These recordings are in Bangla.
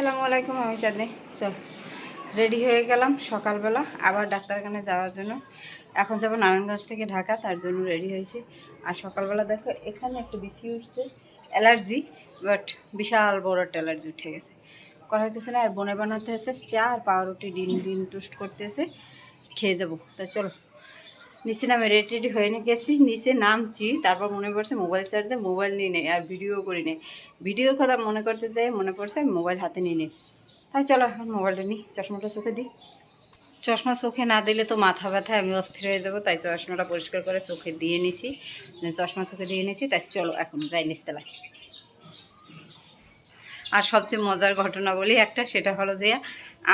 আসসালামু আলাইকুম, আমি চাঁদনি চল রেডি হয়ে গেলাম সকালবেলা আবার ডাক্তারখানে যাওয়ার জন্য। এখন যাব নারায়ণগঞ্জ থেকে ঢাকা, তার জন্য রেডি হয়েছে। আর সকালবেলা দেখো, এখানে একটা বেশি উঠছে অ্যালার্জি বাট বিশাল বড় একটা অ্যালার্জি উঠে গেছে। করা হইতেছে না, আর বনে বানাতে হয়েছে চা আর পাউরুটি, ডিম ডিম টোস্ট করতেছে। খেয়ে যাব। তা চলো নিচে নামে রেডি রেডি হয়ে নিয়ে গেছি, নিচে নামছি, তারপর মনে পড়ছে মোবাইল চার্জে মোবাইল নিয়ে নেই আর ভিডিও করি নেই। ভিডিওর কথা মনে করতে যাই, মনে পড়ছে মোবাইল হাতে নিয়ে নিই। তাই চলো এখন মোবাইলটা নিই, চশমাটা চোখে দিই। চশমা চোখে না দিলে তো মাথা ব্যথায়, আমি অস্থির হয়ে যাব, তাই চশমাটা পরিষ্কার করে চোখে দিয়ে নিছি। মানে চশমা চোখে দিয়ে নিছি, তাই চলো এখন যাই নিচতলায়। আর সবচেয়ে মজার ঘটনা বলি একটা, সেটা হলো যে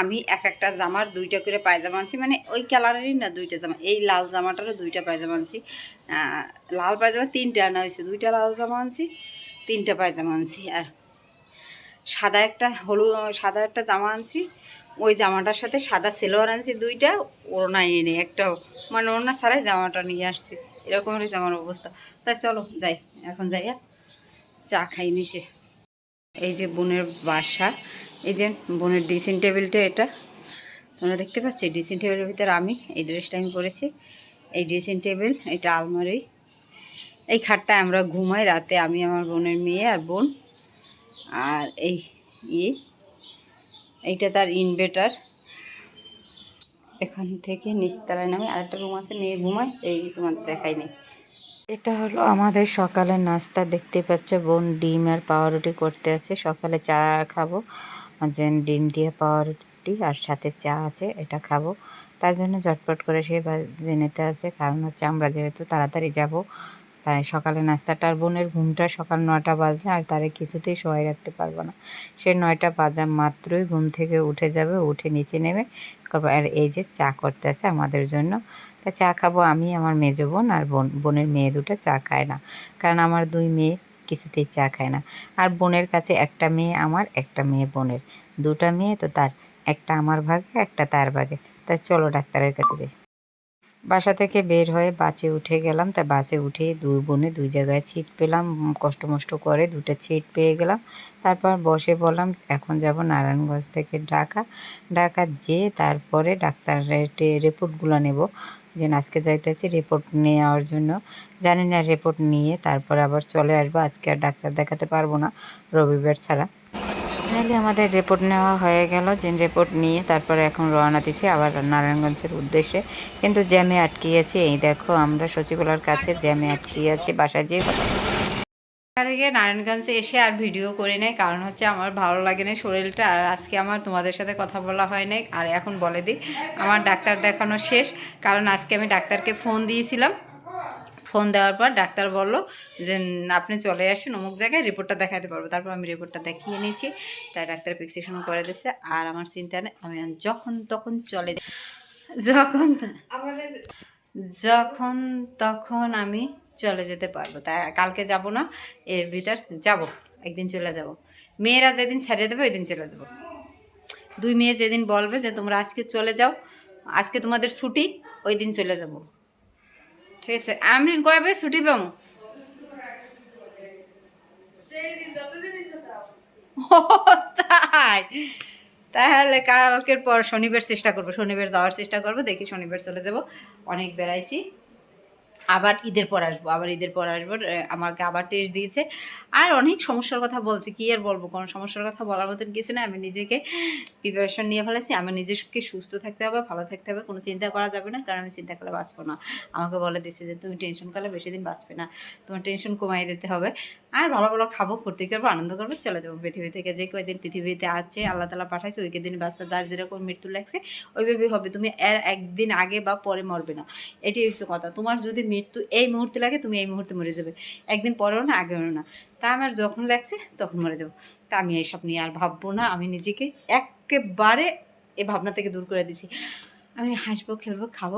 আমি এক একটা জামার দুইটা করে পায়জামা আনছি। মানে ওই কালারেরই না দুইটা জামা, এই লাল জামাটারও দুইটা পায়জামা আনছি। লাল পায়জামা তিনটা আনা হয়েছে, দুইটা লাল জামা আনছি, তিনটা পায়জামা আনছি। আর সাদা একটা হলুদ, সাদা একটা জামা আনছি, ওই জামাটার সাথে সাদা সেলোয়ার আনছি দুইটা, ওড়না নেই একটাও মানে ওড়না ছাড়াই জামাটা নিয়ে আসছি। এরকম হলে জামার অবস্থা। তাই চলো যাই, এখন যাই চা খাই নিচে। এই যে বোনের বাসা, এই যে বোনের ড্রেসিং টেবিলটা এটা। তোমরা দেখতে পাচ্ছি ড্রেসিং টেবিলের ভিতরে আমি এই ড্রেসটা আমি পরেছি। এই ড্রেসিং টেবিল এটা আলমারি। এই খাটটায় আমরা ঘুমাই, রাতে আমি আমার বোনের মেয়ে আর বোন। আর এই ইয়ে এইটা তার ইনভার্টার এখান থেকে নিচতলায় নামে, আরেকটা রুম আছে, মেয়ে ঘুমায়, এই তোমার দেখাই নেই। এটা হলো আমাদের সকালের নাস্তা। দেখতে পাচ্ছ, বোন ডিম আর পাউরুটি করতে আছে। সকালে চা খাব ডিম দিয়ে পাউরুটি আর সাথে চা আছে, এটা খাব। তার জন্য ঝটপট করে সে বাজে নিতে আছে, কারণ হচ্ছে আমরা যেহেতু তাড়াতাড়ি যাব, তাই সকালে নাস্তাটা আর বোনের ঘুমটা সকাল নটা বাজে আর তারে কিছুতেই সবাই রাখতে পারব না। সে নয়টা বাজা মাত্রই ঘুম থেকে উঠে যাবে, উঠে নিচে নেবে তারপর আর এই যে চা করতে আছে আমাদের জন্য। তা চা খাব আমি, আমার মেজো বোন আর বোন, বোনের মেয়ে দুটো চা খায় না। কারণ আমার দুই মেয়ে কিছুতেই চা খায় না। আর বোনের কাছে একটা মেয়ে আমার, একটা মেয়ে বোনের। দুটা মেয়ে তো তার, একটা আমার ভাগে, একটা তার ভাগে। তা চলো ডাক্তারের কাছে যাই। বাসা থেকে বের হয়ে বাসে উঠে গেলাম। তা বাসে উঠে দুই বোনে দুই জায়গায় সিট পেলাম উম, কষ্ট মষ্ট করে দুটো সিট পেয়ে গেলাম। তারপর বসে বললাম এখন যাব নারায়ণগঞ্জ থেকে ঢাকা। ঢাকা যেয়ে তারপরে ডাক্তারের রিপোর্টগুলো নেব। যে আজকে যাইতেছি রিপোর্ট নেওয়ার জন্য। জানি না রিপোর্ট নিয়ে তারপর আবার চলে আসব। আজকে আর ডাক্তার দেখাতে পারব না রবিবার ছাড়া। তাহলে আমাদের রিপোর্ট নেওয়া হয়ে গেল। যে রিপোর্ট নিয়ে তারপরে এখন রওনা দিচ্ছি আবার নারায়ণগঞ্জের উদ্দেশ্যে। কিন্তু জ্যামে আটকিয়েছি। এই দেখো, আমরা সচিবালয়ের কাছে জ্যামে আটকিয়ে আছি বাসায় যেয়ে থেকে নারায়ণগঞ্জে এসে আর ভিডিও করি নাই, কারণ হচ্ছে আমার ভালো লাগে না শরীরটা। আর আজকে আমার তোমাদের সাথে কথা বলা হয় নাই, আর এখন বলে দিই, আমার ডাক্তার দেখানো শেষ। কারণ আজকে আমি ডাক্তারকে ফোন দিয়েছিলাম। ফোন দেওয়ার পর ডাক্তার বলল যে আপনি চলে আসেন অমুক জায়গায় রিপোর্টটা দেখাতে পারব। তারপর আমি রিপোর্টটা দেখিয়ে নিয়েছি। তাই ডাক্তার প্রেসক্রিপশন করে দিচ্ছে আর আমার চিন্তা নেই আমি যখন তখন চলে যখন যখন তখন আমি চলে যেতে পারব। তাই কালকে যাব না এর ভিতর যাব একদিন চলে যাব। মেয়েরা যেদিন ছেড়ে দেবে ওই দিন চলে যাব। দুই মেয়ে যেদিন বলবে যে তোমরা আজকে চলে যাও আজকে তোমাদের ছুটি ওই দিন চলে যাব। ঠিক আছে, আমি কবে ছুটি পাম। তাই, তাহলে কালকের পর শনিবার চেষ্টা করব, শনিবার যাওয়ার চেষ্টা করব, দেখি শনিবার চলে যাব। অনেক বেড়াইছি। আবার ঈদের পর আসব, আবার ঈদের পর আসব আমাকে আবার টেস্ট দিয়েছে। আর অনেক সমস্যার কথা বলছে, কি আর বলব? কোনো সমস্যার কথা বলার মতন কিছু না। আমি নিজেকে প্রিপারেশন নিয়ে ফেলেছি। আমি নিজেকে সুস্থ থাকতে হবে, ভালো থাকতে হবে, কোনো চিন্তা করা যাবে না। কারণ আমি চিন্তা করলে বাঁচবো না। আমাকে বলে দিচ্ছে যে, তুমি টেনশন করলে বেশি দিন বাঁচবে না। তোমার টেনশন কমাই দিতে হবে। আর ভালো ভালো খাব, ফুর্তি করব, আনন্দ করব, চলে যাব পৃথিবী থেকে। যে কয়দিন পৃথিবীতে আছে, আল্লাহ তালা পাঠাইছে, ওই কদিন বাঁচবে। যার যেরকম মৃত্যু লাগছে, ওইভাবেই হবে। তুমি এর একদিন আগে বা পরে মরবে না। এটি হচ্ছে কথা। তোমার যদি মৃত্যু এই মুহূর্তে লাগে, তুমি এই মুহূর্তে মরে যাবে। একদিন পরেও না আগেও না। তা আমার যখন লাগছে, তখন মরে যাব। তা আমি এইসব নিয়ে আর ভাববো না। আমি নিজেকে একেবারে এ ভাবনা থেকে দূর করে দিছি। আমি হাসবো, খেলব, খাব,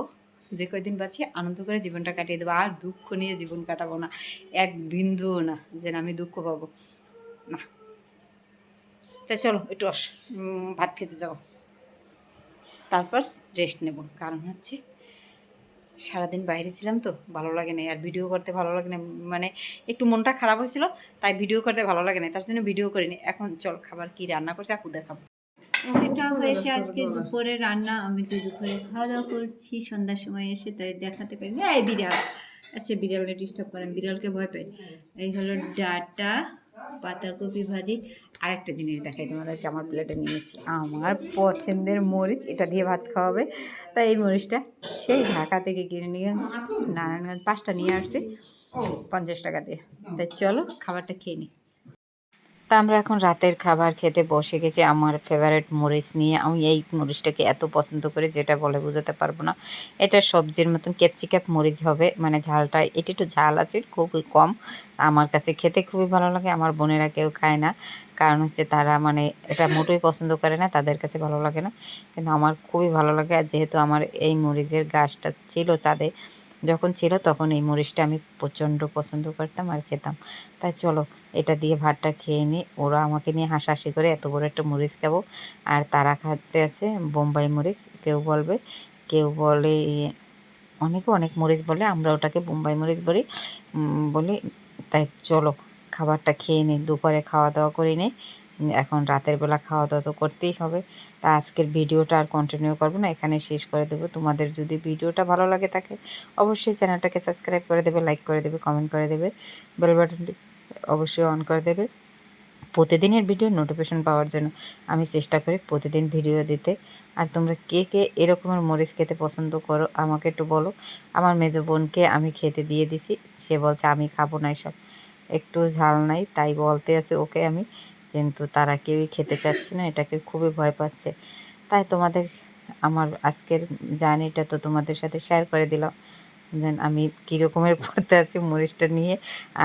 যে কয়দিন বাঁচি, আনন্দ করে জীবনটা কাটিয়ে দেবো। আর দুঃখ নিয়ে জীবন কাটাবো না। এক বিন্দুও না যে না আমি দুঃখ পাবো। না। তা চলো, একটু ভাত খেতে যাব তারপর রেস্ট নেব। কারণ হচ্ছে সারাদিন বাইরে ছিলাম তো, ভালো লাগে না আর ভিডিও করতে ভালো লাগে না মানে একটু মনটা খারাপ হয়েছিল, তাই ভিডিও করতে ভালো লাগে না তার জন্য ভিডিও করিনি। এখন চল, খাবার কি রান্না করছে আপু দেখাবো। এটা হয়েছে আজকে দুপুরে রান্না। আমি তো দুপুরে খাওয়া দাওয়া করছি, সন্ধ্যার সময় এসে তাই দেখাতে পারিনি এই বিড়াল। আচ্ছা বিড়ালে ডিস্টার্ব করেন। বিড়ালকে ভয় পাই। এই হলো ডাটা। পাতাকপি ভাজি। আরেকটা জিনিস দেখাই তোমাদেরকে, আমার প্লেটে নিয়েছি আমার পছন্দের মরিচ, এটা দিয়ে ভাত খাওয়াবে। তাই এই মরিচটা সেই ঢাকা থেকে কিনে নিয়ে নারায়ণগঞ্জ, পাঁচটা নিয়ে আসছি। পঞ্চাশ টাকা দিয়ে। তাই চলো, খাবারটা খেয়ে নিই তা আমরা এখন রাতের খাবার খেতে বসে গেছি আমার ফেভারিট মরিচ নিয়ে। আমি এই মরিচটাকে এত পছন্দ করি যেটা বলে বোঝাতে পারব না। এটা সবজির মতন ক্যাপসিকাপ মরিচ হবে মানে ঝালটা, এটা একটু ঝাল আছে, খুবই কম। আমার কাছে খেতে খুবই ভালো লাগে, আমার বোনেরা কেউ খায় না। কারণ হচ্ছে তারা মানে এটা মোটেই পছন্দ করে না, তাদের কাছে ভালো লাগে না। কিন্তু আমার খুবই ভালো লাগে আর যেহেতু আমার এই মরিচের গাছটা ছিল চাঁদে যখন ছিল তখন এই মরিচটা আমি প্রচণ্ড পছন্দ করতাম আর খেতাম। তাই চলো, এটা দিয়ে ভাতটা খেয়ে নিই ওরা আমাকে নিয়ে হাসাহাসি করে এত বড় একটা মরিচ খাব। আর তারা খাতে আছে বোম্বাই মরিচ, কেউ বলবে। কেউ বলে, অনেকে অনেক মরিচ বলে, আমরা ওটাকে বোম্বাই মরিচ বলি বলি। তাই চলো, খাবারটা খেয়ে নিই দুপুরে খাওয়া দাওয়া করে নিই এখন রাতের বেলা খাওয়া দাওয়া তো করতেই হবে। তা আজকের ভিডিওটা আর কন্টিনিউ করব না, এখানে শেষ করে দেবো। তোমাদের যদি ভিডিওটা ভালো লাগে থাকে, অবশ্যই চ্যানেলটাকে সাবস্ক্রাইব করে দেবে লাইক করে দেবে কমেন্ট করে দেবে বেল বাটনটি অবশ্যই অন করে দেবে। প্রতিদিনের ভিডিও নোটিফিকেশন পাওয়ার জন্য আমি চেষ্টা করি প্রতিদিন ভিডিও দিতে। আর তোমরা কে কে এরকমের মরিচ খেতে পছন্দ করো, আমাকে একটু বলো। আমার মেজো বোনকে আমি খেতে দিয়ে দিছি, সে বলছে, আমি খাব না এসব। একটু ঝাল নাই, তাই বলতে আছে ওকে আমি। কিন্তু তারা কেউই খেতে চাচ্ছে না, এটাকে খুবই ভয় পাচ্ছে। তাই তোমাদের আমার আজকের জার্নিটা তো তোমাদের সাথে শেয়ার করে দিলাম। দেন আমি কীরকমের পড়তে আছি মরিচটা নিয়ে,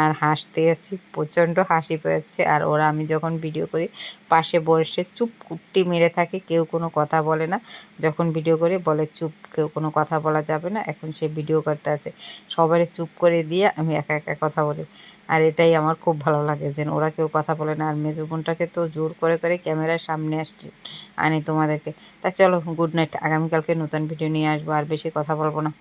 আর হাসতে আছি, প্রচণ্ড হাসি পাচ্ছে আর ওরা আমি যখন ভিডিও করি, পাশে বসে চুপ কুট্টি মেরে থাকে, কেউ কোনো কথা বলে না। যখন ভিডিও করে, বলে চুপ, কেউ কোনো কথা বলা যাবে না। এখন সে ভিডিও করতে আছে। সবারই চুপ করে দিয়ে আমি একা একা কথা বলি। আর এটাই আমার খুব ভালো লাগে যে ওরা কেউ কথা বলে না। আর মেজো বোনটাকে তো জোর করে করে ক্যামেরার সামনে আসছে, আনি তোমাদেরকে। তা চলো গুড নাইট আগামীকালকে নতুন ভিডিও নিয়ে আসব, আর বেশি কথা বলব না।